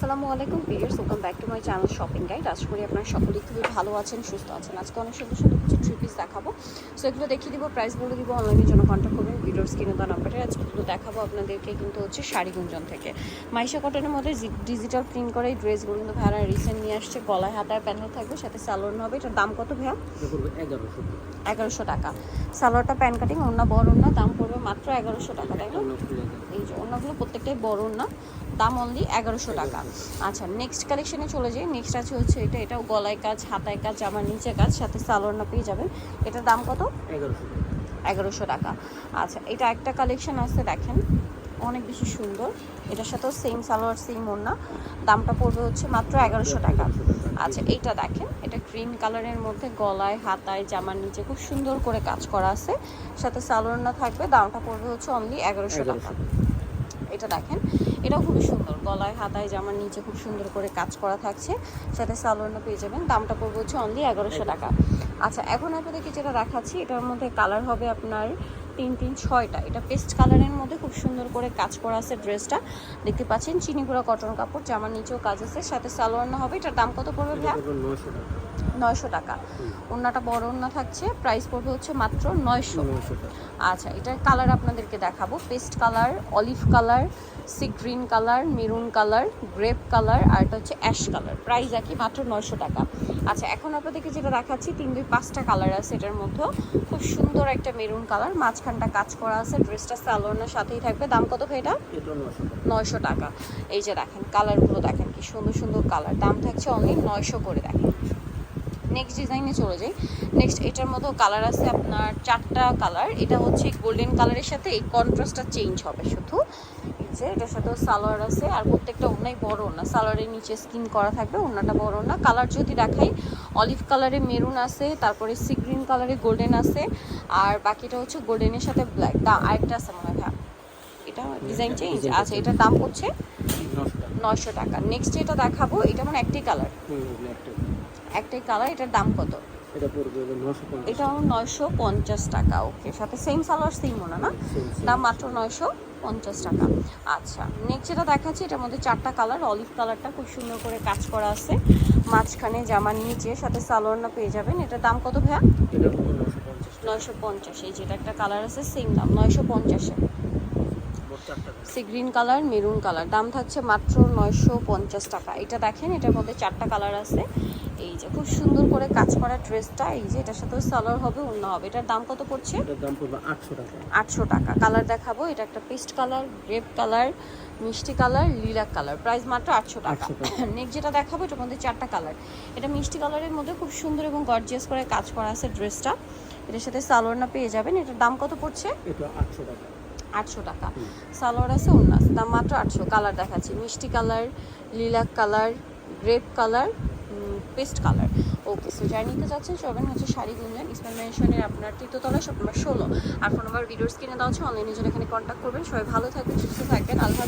আসসালামু আলাইকুম, viewers, welcome back to my channel shopping guide. আশা করি আপনারা সকলেই খুবই ভালো আছেন, সুস্থ আছেন। আজকে অনেক সুন্দর সুন্দর কিছু থ্রি পিস দেখাবো। সো এগুলো দেখিয়ে দিব প্রাইস বলে দিব অনলাইনের জন্য কন্ট্যাক্ট করবেন ভিডিওর স্ক্রিনে দেওয়া নাম্বারে আজকে এগুলো দেখাবো আপনাদেরকে কিন্তু হচ্ছে শাড়ি গুঞ্জন থেকে। মাইশা কটনের মধ্যে ডিজিটাল প্রিন্ট করে এই ড্রেসগুলো কিন্তু ভাড়া রিসেন্ট নিয়ে আসছে গলায় হাতায় প্যান্ডেল থাকবে সাথে স্যালোন হবে এটার দাম কত ভাইয়া? এগারোশো টাকা। সালোয়ারটা প্যান কাটিং অন্য বড় না দাম পড়বে মাত্র এগারোশো টাকা তাই না? এই যে অন্যগুলো প্রত্যেকটাই বড় না দাম অনলি এগারোশো টাকা। আচ্ছা নেক্সট কালেকশনে চলে যাই নেক্সট আছে হচ্ছে এটা এটাও গলায় কাজ হাতায় কাজ জামার নিচে কাজ সাথে সালোয়ার না পেয়ে যাবেন। এটার দাম কত? এগারোশো টাকা। আচ্ছা এটা একটা কালেকশন আছে দেখেন। অনেক বেশি সুন্দর। এটার সাথেও সেম সালোয়ার সেম ওড়না। দামটা পড়বে হচ্ছে মাত্র এগারোশো টাকা। আচ্ছা এইটা দেখেন। এটা গ্রিন কালারের মধ্যে গলায় হাতায় জামার নিচে খুব সুন্দর করে কাজ করা আছে। সাথে সালোয়ার না থাকবে দামটা পড়বে হচ্ছে অনলি এগারোশো টাকা। এটা দেখেন। এটাও খুবই সুন্দর। গলায়, হাতায়, জামার নিচে খুব সুন্দর করে কাজ করা থাকছে। সাথে সালোয়ারও পেয়ে যাবেন। দামটা পড়বে হচ্ছে অনলি এগারোশো টাকা। আচ্ছা এখন আপনাদেরকে যেটা দেখাচ্ছি, এটার মধ্যে কালার হবে আপনার তিন তিন ছয়টা। এটা পেস্ট কালারের মধ্যে খুব সুন্দর করে কাজ করা আছে ড্রেসটা। দেখতে পাচ্ছেন চিনি চিনিগুড়া কটন কাপড় জামার নিচেও কাজ আছে। সাথে সালোয়ার না হবে এটার দাম কত পড়বে ভাইয়া? নয়শো টাকা। ওন্নাটা বড় ওন্না থাকছে প্রাইস পড়বে হচ্ছে মাত্র নয়শো। আচ্ছা এটার কালার আপনাদেরকে দেখাবো। Paste colour olive colour sea green colour maroon colour grape colour আর এটা হচ্ছে অ্যাশ কালার। প্রাইস একই মাত্র নয়শো টাকা। আচ্ছা এখন আপনাদেরকে যেটা দেখাচ্ছি তিন দুই পাঁচটা কালার আছে এটার মধ্যে খুব সুন্দর একটা মেরুন কালার মাঝখানটা কাজ করা আছে ড্রেসটা স্যালোনের সাথেই থাকবে। দাম কত ভাই এটা? নয়শো টাকা। এই যে দেখেন কালারগুলো দেখেন, কি সুন্দর সুন্দর কালার দাম থাকছে অনলি নয়শো করে দেখেন। নেক্সট ডিজাইনে চলে যাই। নেক্সট এটার মতো কালার আছে আপনার চারটা কালার এটা হচ্ছে গোল্ডেন কালারের সাথে এই কন্ট্রাস্টটা চেঞ্জ হবে শুধু। যে এটার সাথেও সালোয়ার আছে। আর প্রত্যেকটা ওনাই বড় না সালোয়ারের নিচে স্কিন করা থাকবে ওনাটা বড় না কালার যদি দেখাই অলিভ কালারে মেরুন আছে তারপরে সি গ্রিন কালারে গোল্ডেন আছে আর বাকিটা হচ্ছে গোল্ডেনের সাথে ব্ল্যাক দা আরেকটা আছে মনে হয় এটা ডিজাইন চেঞ্জ আচ্ছা এটার দাম হচ্ছে নয়শো টাকা। নেক্সট এটা দেখাবো এটা মানে একটাই কালার একটাই। কালার এটার দাম কত? এটা পড়বে হলো নশো পঞ্চাশ এটাও নয়শো পঞ্চাশ টাকা ওকে। সাথে সেম সালোয়ার সেম না? না. দাম মাত্র নয়শো পঞ্চাশ টাকা। আচ্ছা নেক্সট যেটা দেখাচ্ছি এটার মধ্যে চারটা কালার অলিভ কালারটা খুব সুন্দর করে কাজ করা আছে। মাঝখানে জামার নিচে সাথে সালোয়ার না পেয়ে যাবেন। এটার দাম কত ভাইয়া? এটা পড়বে নশো পঞ্চাশ টাকা। নয়শো পঞ্চাশ এই যেটা একটা কালার আছে সেম দাম নয়শো পঞ্চাশে মোট sea green colour maroon colour দাম থাকছে মাত্র নয়শো পঞ্চাশ টাকা। এটা দেখেন এটার মধ্যে চারটা কালার আছে। এই যে খুব সুন্দর করে কাজ করা ড্রেসটা এই যে এটার সাথেও সালোয়ার হবে অন্য হবে। এটার দাম কত পড়ছে? এটার দাম পড়বে আটশো টাকা। আটশো টাকা। কালার দেখাবো। এটা একটা পেস্ট কালার গ্রেপ কালার মিষ্টি কালার লিলাক কালার। প্রাইস মাত্র আটশো টাকা। 800 টাকা। নেক্সট যেটা দেখাবো এটার মধ্যে চারটা কালার। এটা মিষ্টি কালারের মধ্যে খুব সুন্দর এবং গর্জিয়াস করে কাজ করা আছে ড্রেসটা। এটার সাথে সালোয়ার না পেয়ে যাবেন। এটার দাম কত পড়ছে? এটা আটশো টাকা। আটশো টাকা। সালোয়ার আছে অন্য আছে। দাম মাত্র আটশো। কালার দেখাচ্ছি। মিষ্টি colour lilac colour grape colour paste colour. Okay so যারা নিতে যাচ্ছেন সবাই হচ্ছে শাড়ি গুঞ্জন ইসমান মেনশনের আপনার তৃতীয়তলায় সব নম্বর ষোলো। আর ফোন নাম্বার ভিডিওস কিনে দেওয়া হচ্ছে অনলাইনে জন্য এখানে কন্ট্যাক্ট করবেন। সবাই ভালো থাকবেন, সুস্থ থাকবেন, আল্লাহ